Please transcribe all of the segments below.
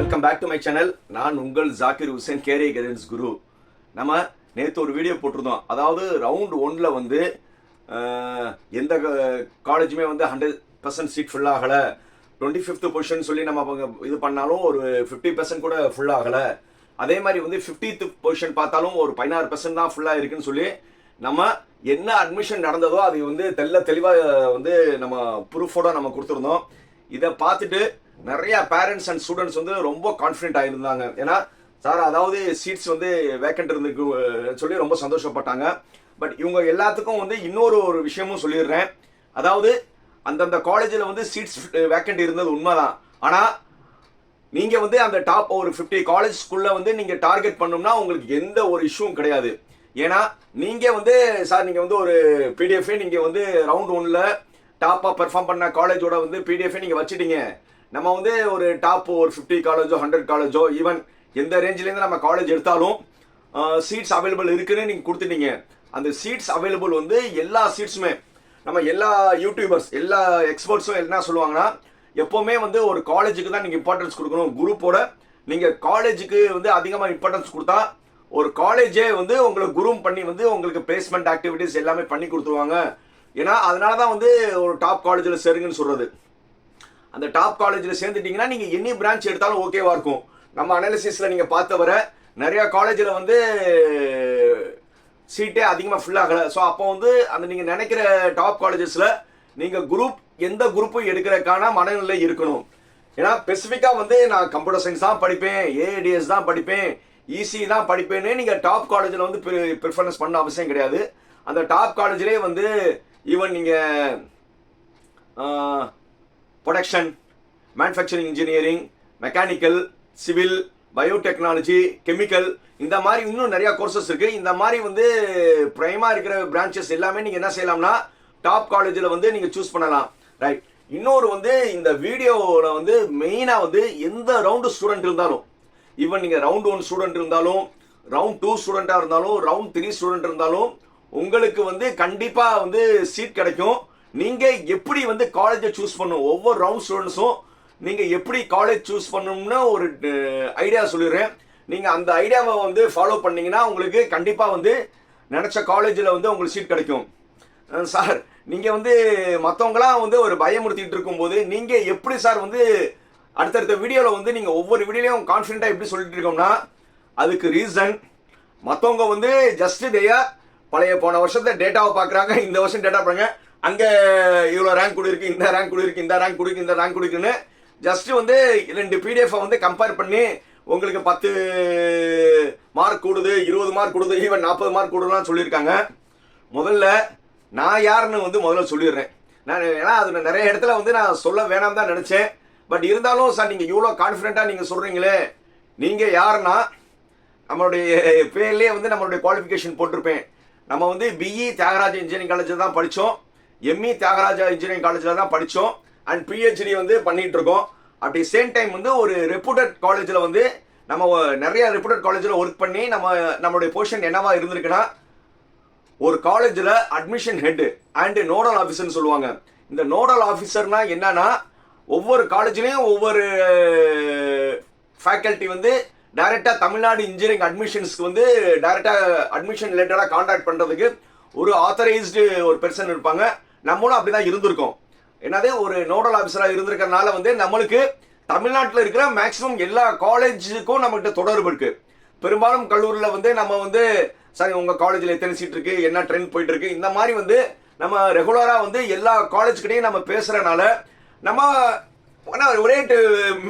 Welcome back to my channel நான் உங்கள் Zakir Hussain career guidance குரு நம்ம நேற்று ஒரு வீடியோ போட்டிருந்தோம். அதாவது ரவுண்ட் ஒன்ல வந்து எந்த காலேஜுமே வந்து ஹண்ட்ரட் பர்சன்ட் சீட் ஃபுல் ஆகலை. டுவெண்ட்டி ஃபிஃப்த் பொசிஷன் சொல்லி நம்ம இது பண்ணாலும் ஒரு ஃபிஃப்டி பர்சன்ட் கூட ஃபுல் ஆகலை. அதே மாதிரி வந்து ஃபிஃப்டித் பொசிஷன் பார்த்தாலும் ஒரு பதினாறு பர்சன்ட் தான் ஃபுல்லாக இருக்குன்னு சொல்லி நம்ம என்ன அட்மிஷன் நடந்ததோ அது வந்து தெல்ல தெளிவாக வந்து நம்ம ப்ரூஃபோட நம்ம கொடுத்துருந்தோம். இதை பார்த்துட்டு நிறைய பேரண்ட்ஸ் அண்ட் ஸ்டூடெண்ட்ஸ் வந்து ரொம்ப கான்ஃபிடென்ட் ஆகியிருந்தாங்க ஏன்னா சார் அதாவது சீட்ஸ் வந்து வேக்கண்ட் இருந்துக்கு சொல்லி ரொம்ப சந்தோஷப்பட்டாங்க. பட் இவங்க எல்லாத்துக்கும் வந்து இன்னொரு ஒரு விஷயமும் சொல்லிடுறேன். அதாவது அந்தந்த காலேஜில் வந்து சீட்ஸ் வேக்கண்ட் இருந்தது உண்மைதான். ஆனால் நீங்கள் வந்து அந்த டாப் ஒரு 50 காலேஜ்க்குள்ள வந்து நீங்கள் டார்கெட் பண்ணோம்னா உங்களுக்கு எந்த ஒரு இஷ்யூவும் கிடையாது. ஏன்னா நீங்கள் வந்து சார் நீங்கள் வந்து ஒரு பிடிஎஃபே நீங்கள் வந்து ரவுண்ட் ஒன்னில் டாப்பாக பெர்ஃபார்ம் பண்ண காலேஜோட வந்து பிடிஎஃபே நீங்கள் வச்சுட்டீங்க. நம்ம வந்து ஒரு டாப் ஒரு 50 காலேஜோ ஹண்ட்ரட் காலேஜோ ஈவன் எந்த ரேஞ்சிலேருந்து நம்ம காலேஜ் எடுத்தாலும் சீட்ஸ் அவைலபிள் இருக்குன்னு நீங்கள் கொடுத்துட்டீங்க. அந்த சீட்ஸ் அவைலபிள் வந்து எல்லா சீட்ஸுமே நம்ம எல்லா யூடியூபர்ஸ் எல்லா எக்ஸ்பர்ட்ஸும் என்ன சொல்லுவாங்கன்னா எப்போவுமே வந்து ஒரு காலேஜுக்கு தான் நீங்கள் இம்பார்ட்டன்ஸ் கொடுக்கணும். குரூப்போட நீங்கள் காலேஜுக்கு வந்து அதிகமாக இம்பார்ட்டன்ஸ் கொடுத்தா ஒரு காலேஜே வந்து உங்களை குரூம் பண்ணி வந்து உங்களுக்கு பிளேஸ்மெண்ட் ஆக்டிவிட்டீஸ் எல்லாமே பண்ணி கொடுத்துருவாங்க. ஏன்னா அதனால தான் வந்து ஒரு டாப் காலேஜில் சேருங்கன்னு சொல்கிறது அந்த டாப் காலேஜில் சேர்ந்துட்டிங்கன்னா நீங்கள் எனி பிரான்ச் எடுத்தாலும் ஓகேவா இருக்கும். நம்ம அனாலிசிஸில் நீங்கள் பார்த்த வர நிறையா காலேஜில் வந்து சீட்டே அதிகமாக ஃபில் ஆகலை. ஸோ அப்போ வந்து அந்த நீங்கள் நினைக்கிற டாப் காலேஜஸில் நீங்கள் குரூப் எந்த குரூப்பும் எடுக்கிறதுக்கான மனநிலை இருக்கணும். ஏன்னா ஸ்பெசிஃபிக்காக வந்து நான் கம்ப்யூட்டர் சயின்ஸ் தான் படிப்பேன் ஏஏடிஎஸ் தான் படிப்பேன் இசி தான் படிப்பேன்னு நீங்கள் டாப் காலேஜில் வந்து ப்ரிஃபரன்ஸ் பண்ண அவசியம் கிடையாது. அந்த டாப் காலேஜ்லேயே வந்து ஈவன் நீங்கள் production manufacturing engineering mechanical civil biotechnology chemical இந்த மாதிரி இன்னும் நிறையா கோர்சஸ் இருக்குது இந்த மாதிரி வந்து ப்ரைமாக இருக்கிற பிரான்ச்சஸ் எல்லாமே நீங்கள் என்ன செய்யலாம்னா டாப் காலேஜில் வந்து நீங்கள் சூஸ் பண்ணலாம். ரைட் இன்னொரு வந்து இந்த வீடியோவில் வந்து மெயினாக வந்து எந்த ரவுண்டு ஸ்டூடெண்ட் இருந்தாலும் ஈவன் நீங்கள் ரவுண்ட் ஒன் ஸ்டூடெண்ட் இருந்தாலும் ரவுண்ட் டூ ஸ்டூடெண்ட்டாக இருந்தாலும் ரவுண்ட் த்ரீ ஸ்டூடெண்ட் இருந்தாலும் உங்களுக்கு வந்து கண்டிப்பாக வந்து சீட் கிடைக்கும். நீங்கள் எப்படி வந்து காலேஜை சூஸ் பண்ணும் ஒவ்வொரு ரவுண்ட் ஸ்டூடெண்ட்ஸும் நீங்கள் எப்படி காலேஜ் சூஸ் பண்ணணும்னு ஒரு ஐடியா சொல்லிடுறேன். நீங்கள் அந்த ஐடியாவை வந்து ஃபாலோ பண்ணிங்கன்னா உங்களுக்கு கண்டிப்பாக வந்து நினச்ச காலேஜில் வந்து உங்களுக்கு சீட் கிடைக்கும். சார் நீங்கள் வந்து மற்றவங்களாம் வந்து ஒரு பயமுறுத்திட்டு இருக்கும்போது நீங்கள் எப்படி சார் வந்து அடுத்தடுத்த வீடியோவில் வந்து நீங்கள் ஒவ்வொரு வீடியோலையும் கான்ஃபிடென்ட்டாக எப்படி சொல்லிட்டு இருக்கோம்னா அதுக்கு ரீசன் மற்றவங்க வந்து ஜஸ்ட் தேயா பழைய போன வருஷத்தை டேட்டாவை பார்க்குறாங்க இந்த வருஷம் டேட்டா பாருங்கள் அங்கே இவ்வளோ ரேங்க் கொடுக்கு இந்த ரேங்க் கொடுக்கு இந்த ரேங்க் கொடுக்கு இந்த ரேங்க் கொடுக்குன்னு ஜஸ்ட் வந்து ரெண்டு பிடிஎஃப் வந்து கம்பேர் பண்ணி உங்களுக்கு பத்து மார்க் கூடுது இருபது மார்க் கூடுது ஈவன் நாற்பது மார்க் கூடுதலாம் சொல்லியிருக்காங்க. முதல்ல நான் யாருன்னு வந்து முதல்ல சொல்லிடுறேன். நான் ஏன்னா அது நிறைய இடத்துல வந்து நான் சொல்ல வேணாம் தான் நினச்சேன். பட் இருந்தாலும் சார் நீங்கள் இவ்வளோ கான்ஃபிடென்ட்டாக நீங்கள் சொல்கிறீங்களே நீங்கள் யாருன்னா நம்மளுடைய பேர்லேயே வந்து நம்மளுடைய குவாலிஃபிகேஷன் போட்டிருப்பேன். நம்ம வந்து பிஇ தியாகராஜ இன்ஜினியரிங் காலேஜில் தான் படித்தோம் எம்இ தியாகராஜா இன்ஜினியரிங் காலேஜில் தான் படித்தோம் அண்ட் பிஹெச்டி வந்து பண்ணிகிட்டு இருக்கோம். அப்படி சேம் டைம் வந்து ஒரு ரெப்யூட்டட் காலேஜில் வந்து நம்ம நிறைய ரெப்யூட்டட் காலேஜில் ஒர்க் பண்ணி நம்ம நம்மளுடைய பொசிஷன் என்னவா இருந்திருக்குன்னா ஒரு காலேஜில் அட்மிஷன் ஹெட் அண்டு நோடல் ஆஃபீஸர்னு சொல்லுவாங்க. இந்த நோடல் ஆஃபீஸர்னா என்னன்னா ஒவ்வொரு காலேஜ்லேயும் ஒவ்வொரு ஃபேக்கல்ட்டி வந்து டைரெக்டாக தமிழ்நாடு இன்ஜினியரிங் அட்மிஷன்ஸ்க்கு வந்து டைரெக்டாக அட்மிஷன் ரிலேட்டடாக காண்டாக்ட் பண்ணுறதுக்கு ஒரு ஆத்தரைஸ்டு ஒரு பெர்சன் இருப்பாங்க. நம்மளும் அப்படி தான் இருந்திருக்கோம். என்னதே ஒரு நோடல் ஆஃபீஸராக இருந்திருக்கறனால வந்து நம்மளுக்கு தமிழ்நாட்டில் இருக்கிற மேக்ஸிமம் எல்லா காலேஜுக்கும் நம்மகிட்ட தொடர்பு இருக்கு. பெரும்பாலும் கல்லூரியில் வந்து நம்ம வந்து சார் உங்கள் காலேஜில் எத்தனை சீட் இருக்கு என்ன ட்ரெண்ட் போயிட்டு இருக்கு இந்த மாதிரி வந்து நம்ம ரெகுலராக வந்து எல்லா காலேஜ்கிட்டையும் நம்ம பேசுகிறனால நம்ம ஆனால் ஒரே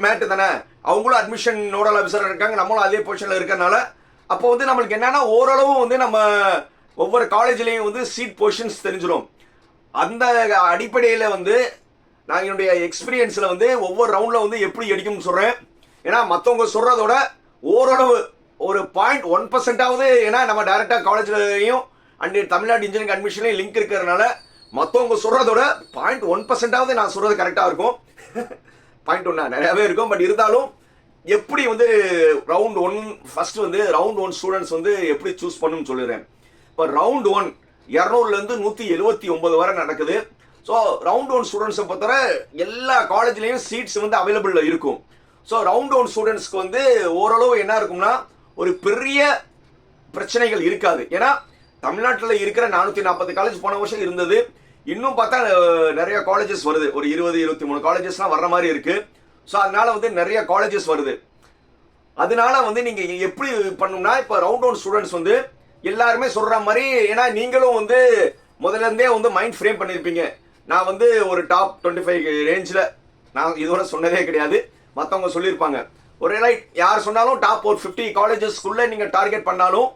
மேட்டு தானே. அவங்களும் அட்மிஷன் நோடல் ஆஃபீஸர் இருக்காங்க நம்மளும் அதே பொசிஷனில் இருக்கிறனால அப்போ வந்து நம்மளுக்கு என்னன்னா ஓரளவு வந்து நம்ம ஒவ்வொரு காலேஜ்லேயும் வந்து சீட் பொசிஷன்ஸ் தெரிஞ்சிடும் அந்த அடிப்படையில் வந்து நான் என்னுடைய எக்ஸ்பீரியன்ஸில் வந்து ஒவ்வொரு ரவுண்டில் வந்து எப்படி அடிக்கும்னு சொல்கிறேன் ஏன்னா மற்றவங்க சொல்கிறதோட ஓரளவு ஒரு பாயிண்ட் ஒன் பர்சன்டாவது ஏன்னா நம்ம டைரெக்டாக காலேஜ்லையும் அண்ட் தமிழ்நாடு இன்ஜினியரிங் அட்மிஷன்லையும் லிங்க் இருக்கிறதுனால மற்றவங்க சொல்கிறதோட பாயிண்ட் ஒன் பர்சன்டாவது நான் சொல்கிறது கரெக்டாக இருக்கும். பாயிண்ட் ஒன்னா நிறையாவே இருக்கும். பட் இருந்தாலும் எப்படி வந்து ரவுண்ட் ஒன் ஃபஸ்ட்டு வந்து ரவுண்ட் ஒன் ஸ்டூடெண்ட்ஸ் வந்து எப்படி சூஸ் பண்ணணும்னு சொல்லிடுறேன். இப்போ ரவுண்ட் ஒன் இரநூறுலேருந்து நூற்றி எழுபத்தி ஒன்பது வரை நடக்குது. ஸோ ரவுண்ட் ஒன் ஸ்டூடெண்ட்ஸை பொறுத்தவரை எல்லா காலேஜ்லேயும் சீட்ஸ் வந்து அவைலபிளில் இருக்கும். ஸோ ரவுண்ட் ஒன் ஸ்டூடெண்ட்ஸ்க்கு வந்து ஓரளவு என்ன இருக்கும்னா ஒரு பெரிய பிரச்சனைகள் இருக்காது. ஏன்னா தமிழ்நாட்டில் இருக்கிற நானூற்றி நாற்பது காலேஜ் போன வருஷம் இருந்தது. இன்னும் பார்த்தா நிறைய காலேஜஸ் வருது. ஒரு இருபது இருபத்தி மூணு காலேஜஸ்லாம் வர்ற மாதிரி இருக்கு. ஸோ அதனால வந்து நிறைய காலேஜஸ் வருது. அதனால வந்து நீங்கள் எப்படி பண்ணணும்னா இப்போ ரவுண்ட் ஒன் ஸ்டூடெண்ட்ஸ் வந்து எல்லாருமே சொல்ற மாதிரி ஏன்னா நீங்களும் வந்து முதல்ல இருந்தே வந்து மைண்ட் ஃப்ரேம் பண்ணியிருப்பீங்க நான் வந்து ஒரு டாப் டுவெண்ட்டி ஃபைவ் ரேஞ்சில் நான் இதுவரை சொன்னதே கிடையாது. மற்றவங்க சொல்லியிருப்பாங்க. ஒரு லைட் யார் சொன்னாலும் டாப் ஒரு ஃபிஃப்டி காலேஜஸ்க்குள்ளே நீங்கள் டார்கெட் பண்ணாலும்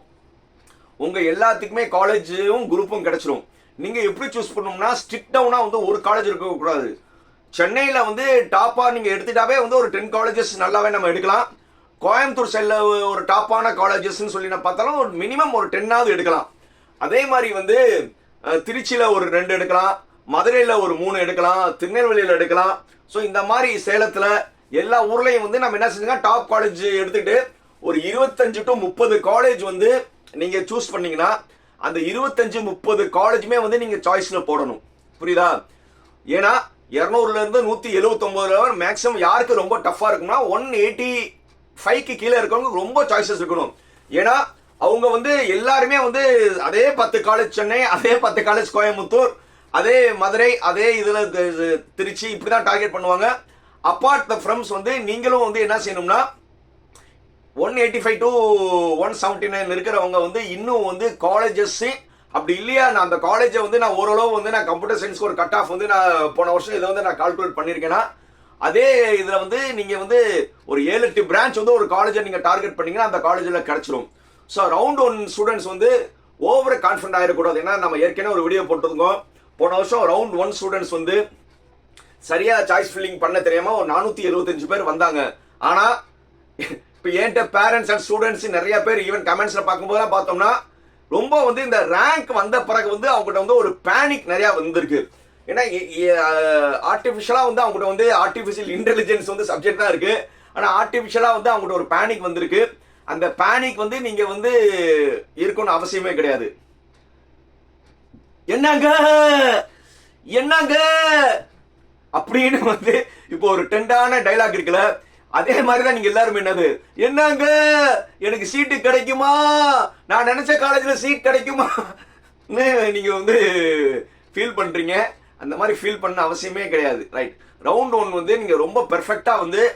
உங்கள் எல்லாத்துக்குமே காலேஜும் குரூப்பும் கிடச்சிரும். நீங்கள் எப்படி சூஸ் பண்ணணும்னா ஸ்ட்ரிக்ட் டவுனாக வந்து ஒரு காலேஜ் இருக்கக்கூடாது. சென்னையில் வந்து டாப்பாக நீங்கள் எடுத்துட்டாவே வந்து ஒரு டென் காலேஜஸ் நல்லாவே நம்ம எடுக்கலாம். கோயம்புத்தூர் சைடில் ஒரு டாப்பான காலேஜஸ்ன்னு சொல்லி நான் பார்த்தாலும் ஒரு மினிமம் ஒரு டென்னாவது எடுக்கலாம். அதே மாதிரி வந்து திருச்சியில் ஒரு ரெண்டு எடுக்கலாம் மதுரையில் ஒரு மூணு எடுக்கலாம் திருநெல்வேலியில் எடுக்கலாம். ஸோ இந்த மாதிரி சேலத்தில் எல்லா ஊர்லேயும் வந்து நம்ம என்ன செஞ்சுங்க டாப் காலேஜ் எடுத்துக்கிட்டு ஒரு இருபத்தஞ்சு டு முப்பது காலேஜ் வந்து நீங்கள் சூஸ் பண்ணிங்கன்னா அந்த இருபத்தஞ்சு முப்பது காலேஜுமே வந்து நீங்கள் சாய்ஸில் போடணும். புரியுதா? ஏன்னா இரநூறுலேருந்து நூற்றி எழுபத்தொம்போதுல மேக்ஸிமம் யாருக்கு ரொம்ப டஃப்பாக இருக்கும்னா ஒன் எயிட்டி ஃபைவ்க்கு கீழே இருக்கவங்க ரொம்ப சாய்ஸஸ் இருக்கணும். ஏன்னா அவங்க வந்து எல்லாருமே வந்து அதே பத்து காலேஜ் சென்னை அதே பத்து காலேஜ் கோயம்புத்தூர் அதே மதுரை அதே இதில் திருச்சி இப்படி தான் டார்கெட் பண்ணுவாங்க. அப்பார்ட் த ஃப்ரம்ஸ் வந்து நீங்களும் வந்து என்ன செய்யணும்னா one eighty five to one seventy nine இருக்கிறவங்க வந்து இன்னும் வந்து காலேஜஸ் அப்படி இல்லையா? நான் அந்த காலேஜை வந்து நான் ஓரளவு வந்து நான் கம்ப்யூட்டர் சயின்ஸ்க்கு ஒரு கட் ஆஃப் வந்து நான் போன வருஷம் இதை வந்து நான் கால்குலேட் பண்ணியிருக்கேன்னா அதே இதில் வந்து நீங்கள் வந்து ஒரு ஏழு எட்டு பிரான்ச் வந்து ஒரு காலேஜை நீங்கள் டார்கெட் பண்ணீங்கன்னா அந்த காலேஜில் கிடச்சிரும். ஸோ ரவுண்ட் ஒன் ஸ்டூடெண்ட்ஸ் வந்து ஓவர் கான்ஃபிடண்ட் ஆகிடக்கூடாது ஏன்னா நம்ம ஏற்கனவே ஒரு வீடியோ போட்டிருந்தோம். போன வருஷம் ரவுண்ட் ஒன் ஸ்டூடெண்ட்ஸ் வந்து சரியாக சாய்ஸ் ஃபில்லிங் பண்ண தெரியாமல் ஒரு நானூற்றி எழுபத்தஞ்சு பேர் வந்தாங்க. ஆனால் இப்போ என்கிட்ட பேரண்ட்ஸ் அண்ட் ஸ்டூடெண்ட்ஸ் நிறைய பேர் ஈவன் கமெண்ட்ஸில் பார்க்கும்போதெல்லாம் பார்த்தோம்னா ரொம்ப வந்து இந்த ரேங்க் வந்த பிறகு வந்து அவங்ககிட்ட வந்து ஒரு பேனிக் நிறையா வந்திருக்கு. ஏன்னா ஆர்டிஃபிஷியலாக வந்து அவங்ககிட்ட வந்து ஆர்டிஃபிஷியல் இன்டெலிஜென்ஸ் வந்து சப்ஜெக்ட் தான் இருக்குது ஆனால் ஆர்டிஃபிஷியலாக வந்து அவங்ககிட்ட ஒரு பேனிக் வந்திருக்கு. அந்த பேனிக் வந்து நீங்கள் வந்து இருக்கணும்னு அவசியமே கிடையாது. என்னங்க? என்னங்க? அப்படின்னு வந்து இப்போ ஒரு டெண்டான டைலாக் இருக்குல்ல அதே மாதிரி தான் நீங்க எல்லாரும் என்னது? என்னங்க? எனக்கு சீட்டு கிடைக்குமா? நான் நினைச்ச காலேஜில் சீட் கிடைக்குமா நீங்க வந்து ஃபீல் பண்றீங்க. அந்த மாதிரி ஃபீல் பண்ண அவசியமே கிடையாது. ரைட் ரவுண்ட் ஒன் வந்து நீங்கள் ரொம்ப பெர்ஃபெக்டாக வந்து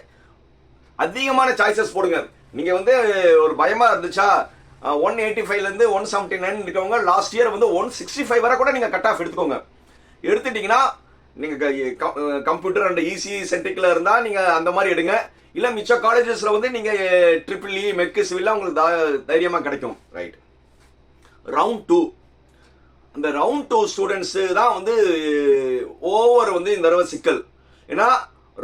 அதிகமான சாய்ஸஸ் போடுங்க. நீங்கள் வந்து ஒரு பயமாக இருந்துச்சா ஒன் எயிட்டி ஃபைவ்லேருந்து ஒன் செவன்ட்டி நைன் இருக்கவங்க லாஸ்ட் இயர் வந்து ஒன் சிக்ஸ்டி ஃபைவ் வரை கூட நீங்கள் கட் ஆஃப் எடுத்துக்கோங்க. எடுத்துட்டிங்கன்னா நீங்கள் கம்ப்யூட்டர் அண்ட் இசி சென்டிக்கில் இருந்தால் நீங்கள் அந்த மாதிரி எடுங்க. இல்லை மிச்ச காலேஜஸில் வந்து நீங்கள் ட்ரிபிள் இ மெக்கு சிவில்லாம் உங்களுக்கு தா- கிடைக்கும். ரைட் ரவுண்ட் டூ இந்த ரவுண்ட் டூ ஸ்டூடெண்ட்ஸு தான் வந்து ஓவர் வந்து இந்த தடவை சிக்கல். ஏன்னா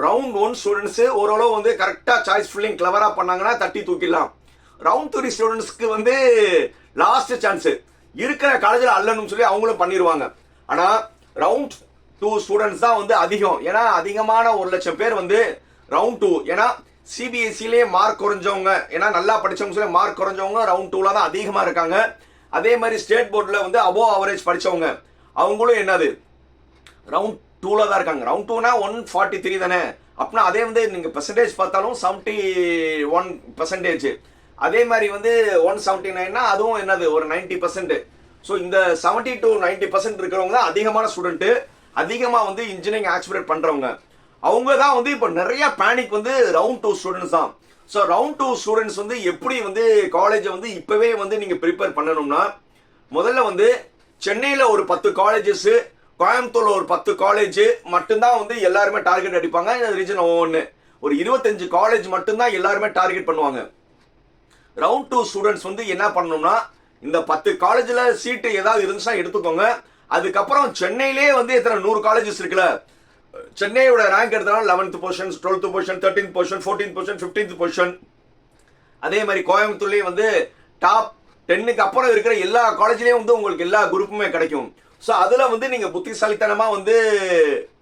ரவுண்ட் ஒன் ஸ்டூடெண்ட்ஸு ஓரளவு வந்து கரெக்டாக சாய்ஸ் ஃபுல்லிங் கிளவராக பண்ணாங்கன்னா தட்டி தூக்கிடலாம். ரவுண்ட் த்ரீ ஸ்டூடெண்ட்ஸ்க்கு வந்து லாஸ்ட் சான்ஸு இருக்கிற காலேஜில் அல்லணும்னு சொல்லி அவங்களும் பண்ணிடுவாங்க. ஆனால் ரவுண்ட் டூ ஸ்டூடெண்ட்ஸ் தான் வந்து அதிகம். ஏன்னா அதிகமான ஒரு லட்சம் பேர் வந்து ரவுண்ட் டூ ஏன்னா சிபிஎஸ்சிலேயே மார்க் குறைஞ்சவங்க ஏன்னா நல்லா படிச்சவங்க சொல்லி மார்க் குறைஞ்சவங்க ரவுண்ட் டூவில் தான் அதிகமாக இருக்காங்க. அதே மாதிரி ஸ்டேட் போர்டில் வந்து அபோவ் அவரேஜ் படிச்சவங்க அவங்களும் என்னது? ரவுண்ட் டூவில் தான் இருக்காங்க. ரவுண்ட் டூனா ஒன் ஃபார்ட்டி த்ரீ தானே? அப்படின்னா அதே வந்து நீங்கள் பெர்சன்டேஜ் பார்த்தாலும் செவன்ட்டி ஒன் பர்சன்டேஜ் அதே மாதிரி வந்து ஒன் செவன்ட்டி நைன்னா அதுவும் என்னது? ஒரு நைன்ட்டி பர்சன்ட் ஸோ இந்த செவன்ட்டி டு நைன்ட்டி பர்சன்ட் இருக்கிறவங்க தான் அதிகமான ஸ்டூடெண்ட்டு அதிகமாக வந்து இன்ஜினியரிங் ஆக்ஸ்பிரேட் பண்ணுறவங்க அவங்க தான் வந்து இப்போ நிறைய பேனிக் வந்து ரவுண்ட் டூ ஸ்டூடெண்ட்ஸ் தான். ஸோ ரவுண்ட் டூ ஸ்டூடெண்ட்ஸ் வந்து எப்படி வந்து காலேஜை வந்து இப்போவே வந்து நீங்கள் ப்ரிப்பேர் பண்ணணும்னா முதல்ல வந்து சென்னையில் ஒரு பத்து காலேஜஸ்ஸு கோயம்புத்தூரில் ஒரு பத்து காலேஜ் மட்டும்தான் வந்து எல்லாருமே டார்கெட் அடிப்பாங்க. ரீஜன் ஒவ்வொன்று ஒரு இருபத்தஞ்சு காலேஜ் மட்டும்தான் எல்லாருமே டார்கெட் பண்ணுவாங்க. ரவுண்ட் டூ ஸ்டூடெண்ட்ஸ் வந்து என்ன பண்ணணும்னா இந்த பத்து காலேஜில் சீட்டு ஏதாவது இருந்துச்சுன்னா எடுத்துக்கோங்க. அதுக்கப்புறம் சென்னையிலே வந்து எத்தனை? நூறு காலேஜஸ் இருக்குல்ல. சென்னையோட ரேங்க் எடுத்தாலும் eleventh position twelfth position thirteen position fourteen position fifteenth position அதே மாதிரி கோயம்புத்தூர்லேயே வந்து டாப் டென்னுக்கு அப்புறம் இருக்கிற எல்லா காலேஜ்லேயும் வந்து உங்களுக்கு எல்லா குரூப்புமே கிடைக்கும். ஸோ அதில் வந்து நீங்கள் புத்திசாலித்தனமாக வந்து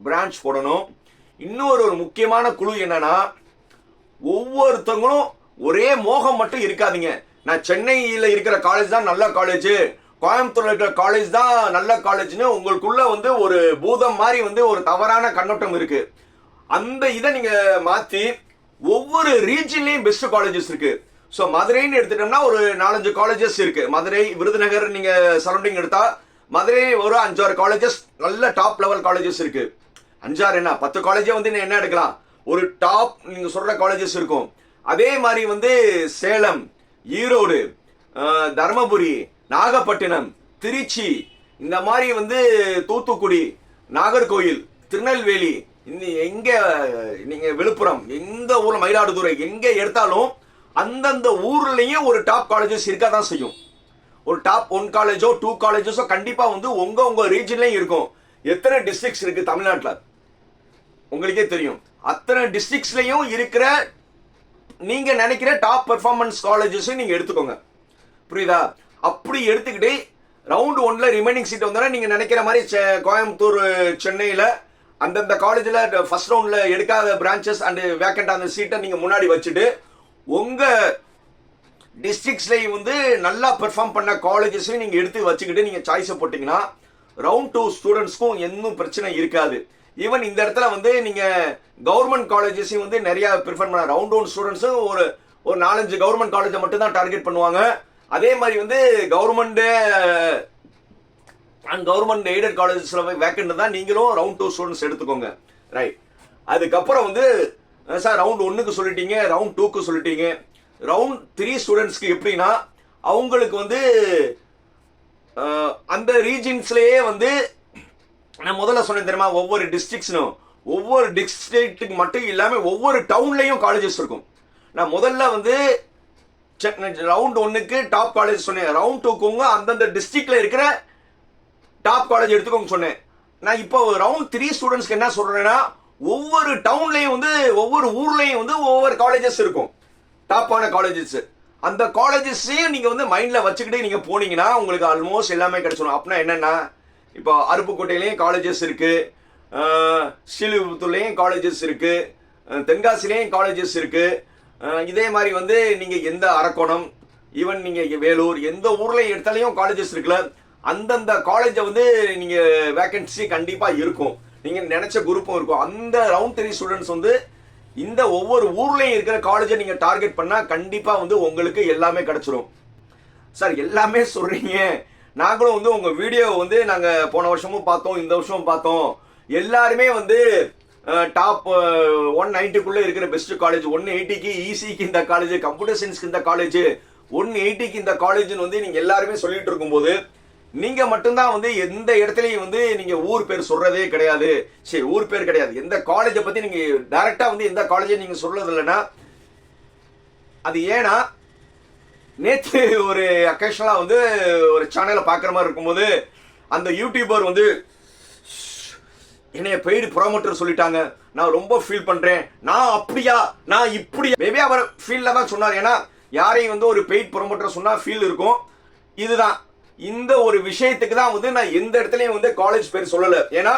பிரான்ச் போடணும். இன்னொரு ஒரு முக்கியமான குழு என்னன்னா ஒவ்வொருத்தவங்களும் ஒரே மோகம் மட்டும் இருக்காதீங்க. நான் சென்னையில் இருக்கிற காலேஜ் தான் நல்ல காலேஜ் கோயம்புத்தூர்ல இருக்கிற காலேஜ் தான் நல்ல காலேஜ்னு உங்களுக்குள்ள வந்து ஒரு பூதம் மாதிரி வந்து ஒரு தவறான கண்ணோட்டம் இருக்கு. அந்த இதை நீங்க மாத்தி ஒவ்வொரு ரீஜன்லயும் பெஸ்ட் காலேஜஸ் இருக்கு. ஸோ மதுரைன்னு எடுத்துட்டோம்னா ஒரு நாலஞ்சு காலேஜஸ் இருக்கு. மதுரை விருதுநகர் நீங்க சரௌண்டிங் எடுத்தா மதுரை ஒரு அஞ்சாறு காலேஜஸ் நல்ல டாப் லெவல் காலேஜஸ் இருக்கு. அஞ்சாறு என்ன? பத்து காலேஜே வந்து நீ என்ன எடுக்கலாம்? ஒரு டாப் நீங்க சொல்ற காலேஜஸ் இருக்கும். அதே மாதிரி வந்து சேலம் ஈரோடு தருமபுரி நாகப்பட்டினம் திருச்சி இந்த மாதிரி வந்து தூத்துக்குடி நாகர்கோயில் திருநெல்வேலி எங்க நீங்க விழுப்புரம் எந்த ஊர்ல மயிலாடுதுறை எங்க எடுத்தாலும் அந்தந்த ஊர்லயும் ஒரு டாப் காலேஜஸ் இருக்க தான் செய்யும். ஒரு டாப் ஒன் காலேஜோ டூ காலேஜஸோ கண்டிப்பா வந்து உங்க உங்க ரீஜன்லயும் இருக்கும். எத்தனை டிஸ்ட்ரிக்ட்ஸ் இருக்கு தமிழ்நாட்டில்? உங்களுக்கே தெரியும். அத்தனை டிஸ்ட்ரிக்ஸ்லயும் இருக்கிற நீங்க நினைக்கிற டாப் பெர்ஃபார்மன்ஸ் காலேஜஸ் நீங்க எடுத்துக்கோங்க. புரியுதா? அப்படி எடுத்துக்கிட்டு ரவுண்ட் ஒன்ல ரிமைனிங் சீட் வந்தா நீங்க நினைக்கிற மாதிரி செ- கோயம்புத்தூர் சென்னையில அந்தந்த காலேஜில் ஃபர்ஸ்ட் ரவுண்டில் எடுக்காத பிரான்ச்சஸ் அண்டு வேக்கண்ட் அந்த சீட்டை நீங்கள் முன்னாடி வச்சுட்டு உங்கள் டிஸ்ட்ரிக்ஸ்லேயும் வந்து நல்லா பெர்ஃபார்ம் பண்ண காலேஜஸையும் நீங்கள் எடுத்து வச்சுக்கிட்டு நீங்கள் சாய்ஸை போட்டிங்கன்னா ரவுண்ட் டூ ஸ்டூடெண்ட்ஸ்க்கும் எதுவும் பிரச்சனை இருக்காது. ஈவன் இந்த இடத்துல வந்து நீங்கள் கவர்மெண்ட் காலேஜஸையும் வந்து நிறையா ப்ரிஃபர் பண்ண ரவுண்ட் ஒன் ஸ்டூடெண்ட்ஸும் ஒரு ஒரு நாலஞ்சு கவர்மெண்ட் காலேஜை மட்டும் தான் டார்கெட் பண்ணுவாங்க. அதே மாதிரி வந்து கவர்மெண்ட்டு அண்ட் கவர்மெண்ட் எய்டட் காலேஜஸில் வேக்கண்ட் தான் நீங்களும் ரவுண்ட் டூ ஸ்டூடெண்ட்ஸ் எடுத்துக்கோங்க. ரைட் அதுக்கப்புறம் வந்து சார் ரவுண்ட் ஒன்றுக்கு சொல்லிட்டீங்க ரவுண்ட் டூக்கு சொல்லிட்டீங்க. ரவுண்ட் த்ரீ ஸ்டூடெண்ட்ஸ்க்கு எப்படின்னா அவங்களுக்கு வந்து அந்த ரீஜன்ஸ்லேயே வந்து நான் முதல்ல சொன்னேன் தெரியுமா ஒவ்வொரு டிஸ்ட்ரிக்ஸ்னும் ஒவ்வொரு டிஸ்ட்ரிக்ட்டுக்கு மட்டும் இல்லாமல் ஒவ்வொரு டவுன்லேயும் காலேஜஸ் இருக்கும். நான் முதல்ல வந்து ரவுண்ட் ஒன்றுக்கு டாப் காலேஜ் சொன்னேன். ரவுண்ட் டூக்குங்க அந்தந்த டிஸ்ட்ரிக்ட்ல இருக்கிற டாப் காலேஜ் எடுத்துக்கோங்க சொன்னேன். நான் இப்போ ரவுண்ட் த்ரீ ஸ்டூடெண்ட்ஸ்க்கு என்ன சொல்றேன்னா ஒவ்வொரு டவுன்லயும் வந்து ஒவ்வொரு ஊர்லயும் வந்து ஒவ்வொரு காலேஜஸ் இருக்கும். டாப்பான காலேஜஸ் அந்த காலேஜஸையும் நீங்க வந்து மைண்ட்ல வச்சுக்கிட்டு நீங்க போனீங்கன்னா உங்களுக்கு ஆல்மோஸ்ட் எல்லாமே கிடைச்சிடும் அப்படின்னா என்னன்னா இப்போ அருப்புக்கோட்டையிலையும் காலேஜஸ் இருக்கு. அஹ், காலேஜஸ் இருக்கு. அஹ், தென்காசிலையும் காலேஜஸ் இருக்குது இதே மாதிரி வந்து நீங்கள் எந்த அரக்கோணம் ஈவன் நீங்கள் வேலூர் எந்த ஊரில் எடுத்தாலையும் காலேஜஸ் இருக்குல்ல அந்தந்த காலேஜை வந்து நீங்கள் வேக்கன்சி கண்டிப்பாக இருக்கும். நீங்கள் நினச்ச குரூப்பும் இருக்கும். அந்த ரவுண்ட் த்ரீ ஸ்டூடெண்ட்ஸ் வந்து இந்த ஒவ்வொரு ஊர்லேயும் இருக்கிற காலேஜை நீங்கள் டார்கெட் பண்ணால் கண்டிப்பாக வந்து உங்களுக்கு எல்லாமே கிடச்சிரும். சார் எல்லாமே சொல்கிறீங்க நாங்களும் வந்து உங்கள் வீடியோ வந்து நாங்கள் போன வருஷமும் பார்த்தோம் இந்த வருஷமும் பார்த்தோம். எல்லாருமே வந்து டாப் ஒன் நைன்ட்டிக்குள்ளே இருக்கிற பெஸ்ட் காலேஜ் ஒன் எயிட்டிக்கு இசிக்கு இந்த காலேஜ் கம்ப்யூட்டர் சயின்ஸ்க்கு இந்த காலேஜ் ஒன் எயிட்டிக்கு இந்த காலேஜ்னு வந்து நீங்கள் எல்லாருமே சொல்லிட்டு இருக்கும்போது நீங்கள் மட்டும்தான் வந்து எந்த இடத்துலையும் வந்து நீங்கள் ஊர் பேர் சொல்கிறதே கிடையாது. சரி ஊர் பேர் கிடையாது. எந்த காலேஜை பற்றி நீங்கள் டைரெக்டாக வந்து எந்த காலேஜை நீங்கள் சொல்கிறது இல்லைன்னா அது ஏன்னா நேற்று ஒரு அக்கேஷனலாக வந்து ஒரு சேனலை பார்க்குற மாதிரி இருக்கும்போது அந்த யூடியூபர் வந்து என்னைய பெய்டு ப்ரோமோட்டர் சொல்லிட்டாங்க. நான் ரொம்ப ஃபீல் பண்றேன். நான் அப்படியா? நான் இப்படியா? மேபி அவர் ஃபீல்ல தான் சொன்னார். ஏன்னா யாரையும் வந்து ஒரு பெய்ட் ப்ரோமோட்டர் சொன்னா ஃபீல் இருக்கும். இதுதான். இந்த ஒரு விஷயத்துக்கு தான் வந்து நான் எந்த இடத்துலயும் வந்து காலேஜ் பேர் சொல்லல. ஏன்னா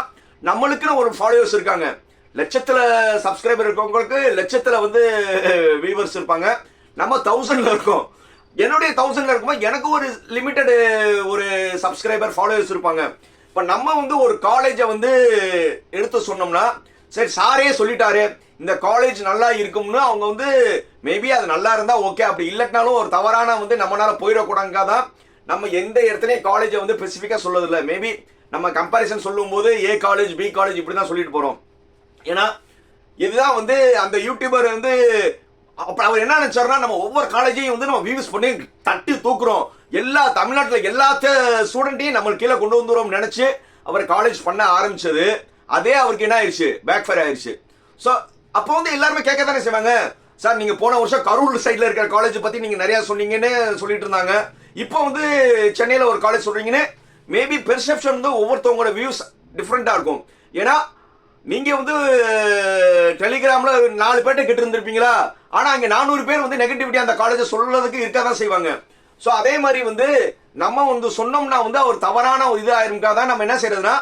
நம்மளுக்குன்னு ஒரு ஃபாலோவர்ஸ் இருக்காங்க. லட்சத்துல சப்ஸ்கிரைபர் இருக்கவங்களுக்கு லட்சத்துல வந்து வியூவர்ஸ் இருப்பாங்க. நம்ம தௌசண்ட்ல இருக்கோம். என்னுடைய தௌசண்ட்ல இருக்கும்போது எனக்கு ஒரு லிமிட்டட் ஒரு சப்ஸ்கிரைபர் ஃபாலோவர்ஸ் இருப்பாங்க. இப்போ நம்ம வந்து ஒரு காலேஜை வந்து எடுத்து சொன்னோம்னா சரி சாரே சொல்லிட்டாரு இந்த காலேஜ் நல்லா இருக்கும்னு அவங்க வந்து மேபி அது நல்லா இருந்தா ஓகே அப்படி இல்லட்டினாலும் ஒரு தவறான வந்து நம்மளால போயிடக்கூடாங்க தான் நம்ம எந்த இடத்துலயும் காலேஜை வந்து ஸ்பெசிஃபிக்காக சொல்லதில்லை மேபி நம்ம கம்பேரிசன் சொல்லும்போது ஏ காலேஜ் பி காலேஜ் இப்படி தான் சொல்லிட்டு போறோம். ஏன்னா இதுதான் வந்து அந்த யூடியூபர் வந்து அப்ப அவர் என்ன நினைச்சாருன்னா நம்ம ஒவ்வொரு காலேஜையும் வந்து நம்ம வியூஸ் பண்ணி தட்டி தூக்குறோம். எல்லா தமிழ்நாட்டில் எல்லா ஸ்டூடெண்ட்டையும் நம்ம கீழே கொண்டு வந்துரும் நினச்சி அவர் காலேஜ் பண்ண ஆரம்பிச்சது. அதே அவருக்கு என்ன ஆயிடுச்சு பேக் ஃபயர் ஆயிடுச்சு ஸோ அப்போ வந்து எல்லாருமே கேட்க தானே செய்வாங்க? சார் நீங்கள் போன வருஷம் கரூர் சைடில் இருக்கிற காலேஜ் பற்றி நீங்கள் நிறையா சொன்னீங்கன்னு சொல்லிட்டு இருந்தாங்க. இப்போ வந்து சென்னையில் ஒரு காலேஜ் சொல்கிறீங்கன்னு மேபி பெர்செப்ஷன் வந்து ஒவ்வொருத்தவங்களோட வியூஸ் டிஃப்ரெண்ட்டாக இருக்கும். ஏன்னா நீங்கள் வந்து டெலிகிராமில் நாலு பேர்ட்ட கிட்ட இருந்திருப்பீங்களா ஆனால் அங்கே நானூறு பேர் வந்து நெகட்டிவிட்டி அந்த காலேஜை சொல்கிறதுக்கு இருக்க தான் செய்வாங்க. ஸோ அதே மாதிரி வந்து நம்ம வந்து சொன்னோம்னா வந்து அவர் தவறான ஒரு இது ஆயிருக்காதான் நம்ம என்ன செய்யறதுன்னா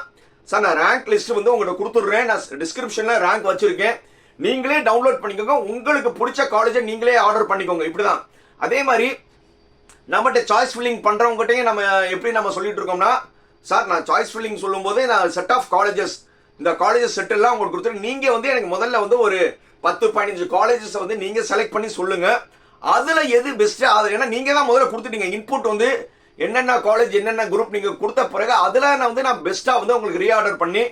சார் நான் ரேங்க் லிஸ்ட் வந்து உங்கள்கிட்ட கொடுத்துட்றேன். நான் டிஸ்கிரிப்ஷனில் ரேங்க் வச்சிருக்கேன். நீங்களே டவுன்லோட் பண்ணிக்கோங்க. உங்களுக்கு பிடிச்ச காலேஜை நீங்களே ஆர்டர் பண்ணிக்கோங்க. இப்படிதான். அதே மாதிரி நம்மகிட்ட சாய்ஸ் ஃபில்லிங் பண்ணுறவங்ககிட்டையும் நம்ம எப்படி நம்ம சொல்லிட்டு இருக்கோம்னா சார் நான் சாய்ஸ் ஃபில்லிங் சொல்லும்போது நான் செட் ஆஃப் காலேஜஸ் இந்த காலேஜஸ் செட்டெல்லாம் உங்களுக்கு கொடுத்துருக்கேன் நீங்கள் வந்து எனக்கு முதல்ல வந்து ஒரு பத்து பதினஞ்சு காலேஜஸை வந்து நீங்கள் செலக்ட் பண்ணி சொல்லுங்கள் அதுல எது பெஸ்ட் அது ஏன்னா நீங்க தான் முதல்ல கொடுத்துட்டீங்க. இன்புட் வந்து என்னென்ன காலேஜ் என்னென்ன குரூப் நீங்க கொடுத்த பிறகு அதுல நான் வந்து நான் பெஸ்ட்டா வந்து உங்களுக்கு ரீஆர்டர் பண்ணி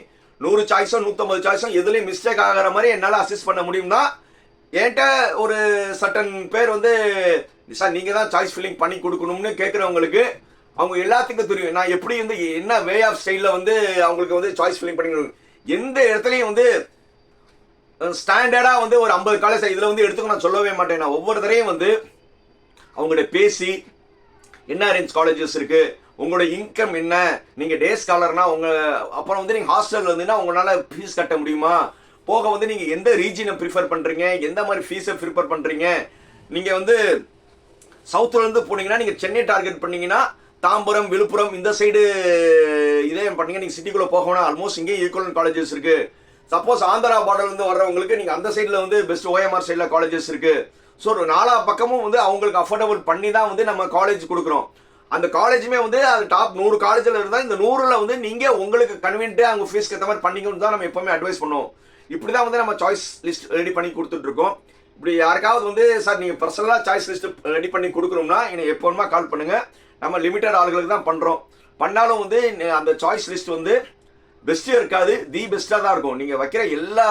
நூறு சாய்ஸோ நூற்றம்பது சாய்ஸோ எதுலேயும் மிஸ்டேக் ஆகிற மாதிரி என்னால் அசிஸ்ட் பண்ண முடியும்னா என்கிட்ட ஒரு சட்டன் பேர் வந்து சார் நீங்கள் தான் சாய்ஸ் ஃபில்லிங் பண்ணி கொடுக்கணும்னு கேட்குறவங்களுக்கு அவங்க எல்லாத்துக்கும் தெரியும். நான் எப்படி வந்து என்ன வே ஆஃப் ஸ்டைலில் வந்து அவங்களுக்கு வந்து சாய்ஸ் ஃபில்லிங் பண்ணி கொடுக்கணும். எந்த இடத்துலையும் வந்து ஸ்டாண்டர்டாக வந்து ஒரு ஐம்பது காலேஜ் இதில் வந்து எடுத்துக்க நான் சொல்லவே மாட்டேன். நான் ஒவ்வொரு தரையும் வந்து அவங்கள்ட்ட பேசி என்ன ரேஞ்ச் காலேஜஸ் இருக்குது உங்களோட இன்கம் என்ன நீங்கள் டே ஸ்காலர்னா உங்கள் அப்புறம் வந்து நீங்கள் ஹாஸ்டலில் இருந்தீங்கன்னா உங்களால் ஃபீஸ் கட்ட முடியுமா? போக வந்து நீங்கள் எந்த ரீஜனை ப்ரிஃபர் பண்ணுறீங்க எந்த மாதிரி ஃபீஸை ப்ரிஃபர் பண்ணுறீங்க நீங்கள் வந்து சவுத்துலேருந்து போனீங்கன்னா நீங்கள் சென்னை டார்கெட் பண்ணீங்கன்னா தாம்பரம் விழுப்புரம் இந்த சைடு இதே பண்ணீங்க. நீங்கள் சிட்டிக்குள்ளே போகணும் ஆல்மோஸ்ட் இங்கே ஈக்குவலன் காலேஜஸ் இருக்குது சப்போஸ் ஆந்திரா பார்டர்லேருந்து வர்றவங்களுக்கு நீங்கள் அந்த சைடில் வந்து பெஸ்ட் ஓஎம்ஆர் சைடில் காலேஜஸ் இருக்குது ஸோ ஒரு நாலா பக்கமும் வந்து அவங்களுக்கு அஃபோர்டபுள் பண்ணி தான் வந்து நம்ம காலேஜ் கொடுக்குறோம். அந்த காலேஜுமே வந்து அது டாப் நூறு காலேஜில் இருந்தால் இந்த நூறில் வந்து நீங்கள் உங்களுக்கு கன்வீன்ட்டு அவங்க ஃபீஸ்க்கு ஏற்ற மாதிரி பண்ணிக்கணும் தான் நம்ம எப்போவுமே அட்வைஸ் பண்ணுவோம். இப்படி தான் வந்து நம்ம சாய்ஸ் லிஸ்ட் ரெடி பண்ணி கொடுத்துட்ருக்கோம் இப்படி யாருக்காவது வந்து சார் நீங்கள் பர்சனலாக சாய்ஸ் லிஸ்ட் ரெடி பண்ணி கொடுக்கணும்னா என்னை எப்போதுமா கால் பண்ணுங்கள் நம்ம லிமிட்டட் ஆளுகளுக்கு தான் பண்ணுறோம் பண்ணாலும் வந்து அந்த சாய்ஸ் லிஸ்ட் வந்து பெஸ்ட்டே இருக்காது. தி பெஸ்ட்டாக தான் இருக்கும். நீங்கள் வைக்கிற எல்லா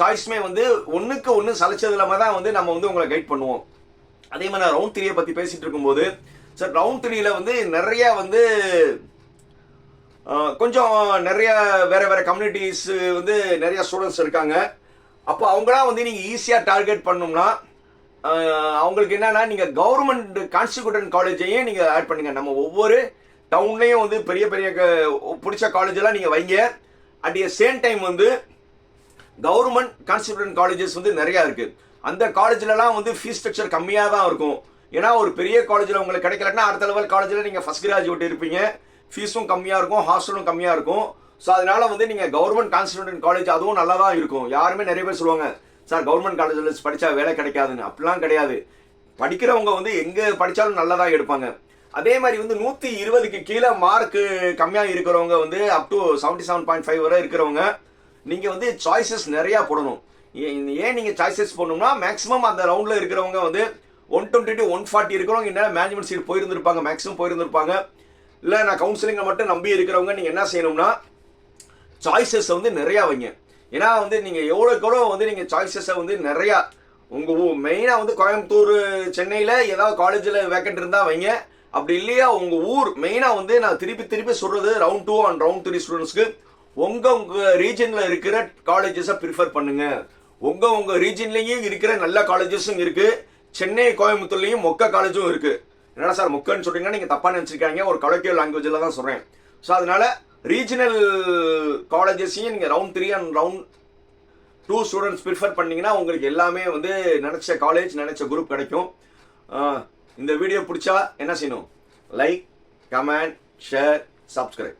சாய்ஸுமே வந்து ஒன்றுக்கு ஒன்று சலைச்சது இல்லாமல் தான் வந்து நம்ம வந்து உங்களை கைட் பண்ணுவோம். அதே மாதிரி நான் ரவுண்ட் த்ரீயை பற்றி பேசிகிட்டு இருக்கும்போது சார் ரவுண்ட் த்ரீயில் வந்து நிறைய வந்து கொஞ்சம் நிறைய வேறு வேறு கம்யூனிட்டிஸ் வந்து நிறைய ஸ்டூடெண்ட்ஸ் இருக்காங்க. அப்போ அவங்களாம் வந்து நீங்கள் ஈஸியாக டார்கெட் பண்ணோம்னா அவங்களுக்கு என்னென்னா நீங்கள் கவர்மெண்ட் கான்ஸ்டியூட்டன் காலேஜையும் நீங்கள் ஆட் பண்ணுங்க. நம்ம ஒவ்வொரு டவுன்லேயும் வந்து பெரிய பெரிய பிடிச்ச காலேஜெல்லாம் நீங்கள் வைங்க. அட் எ சேம் டைம் வந்து கவர்மெண்ட் கான்ஸ்டியூட்டன் காலேஜஸ் வந்து நிறையா இருக்குது அந்த காலேஜ்லலாம் வந்து ஃபீஸ் ஸ்ட்ரக்சர் கம்மியாக தான் இருக்கும். ஏன்னா ஒரு பெரிய காலேஜில் உங்களுக்கு கிடைக்கலன்னா அடுத்த லெவல் காலேஜில் நீங்கள் ஃபஸ்ட் கிராஜுவேட் இருப்பீங்க. ஃபீஸும் கம்மியாக இருக்கும் ஹாஸ்டலும் கம்மியாக இருக்கும். ஸோ அதனால் வந்து நீங்கள் கவர்மெண்ட் கான்ஸ்டியூட்டன் காலேஜ் அதுவும் நல்லா தான் இருக்கும். யாருமே நிறைய பேர் சொல்லுவாங்க சார் கவர்மெண்ட் காலேஜில் படித்தா வேலை கிடைக்காதுன்னு. அப்படிலாம் கிடையாது. படிக்கிறவங்க வந்து எங்கே படித்தாலும் நல்லா தான் எடுப்பாங்க. அதே மாதிரி வந்து நூற்றி இருபதுக்கு கீழே மார்க் கம்மியாக இருக்கிறவங்க வந்து up to seventy seven point five வரை இருக்கிறவங்க நீங்கள் வந்து சாய்ஸஸ் நிறையா போடணும். ஏன் ஏன் நீங்கள் சாய்ஸஸ் போடணும்னா மேக்ஸிமம் அந்த ரவுண்டில் இருக்கிறவங்க வந்து one twenty to one forty இருக்கிறவங்க என்ன மேனேஜ்மெண்ட் சீட் போயிருந்திருப்பாங்க மேக்ஸிமம் போயிருந்திருப்பாங்க. இல்லை நான் கவுன்சிலிங்கை மட்டும் நம்பி இருக்கிறவங்க நீங்கள் என்ன செய்யணும்னா சாய்ஸஸ் வந்து நிறையா வைங்க. ஏன்னா வந்து நீங்கள் எவ்வளோக்கு எவ்வளோ வந்து நீங்கள் சாய்ஸஸை வந்து நிறையா உங்கள் மெயினாக வந்து கோயம்புத்தூர் சென்னையில் ஏதாவது காலேஜில் வேக்கண்ட் இருந்தால் வைங்க. அப்படி இல்லையா? உங்கள் ஊர் மெயினாக வந்து நான் திருப்பி திருப்பி சொல்கிறது round two and round three ஸ்டூடெண்ட்ஸ்க்கு உங்கள் உங்கள் ரீஜன்ல இருக்கிற காலேஜஸை ப்ரிஃபர் பண்ணுங்க. உங்கள் உங்கள் ரீஜன்லயும் இருக்கிற நல்ல காலேஜஸும் இருக்குது சென்னை கோயம்புத்தூர்லயும் மொக்க காலேஜும் இருக்குது என்னடா சார் மொக்கன்னு சொல்றீங்கன்னா நீங்கள் தப்பாக நினச்சிருக்காங்க. ஒரு கலக்கியல் லாங்குவேஜில் தான் சொல்கிறேன் ஸோ அதனால ரீஜனல் காலேஜஸையும் நீங்கள் round three and round two students prefer பண்ணீங்கன்னா உங்களுக்கு எல்லாமே வந்து நினச்ச காலேஜ் நினச்ச குரூப் கிடைக்கும். இந்த வீடியோ பிடிச்சா என்ன செய்யணும்? Like comment share subscribe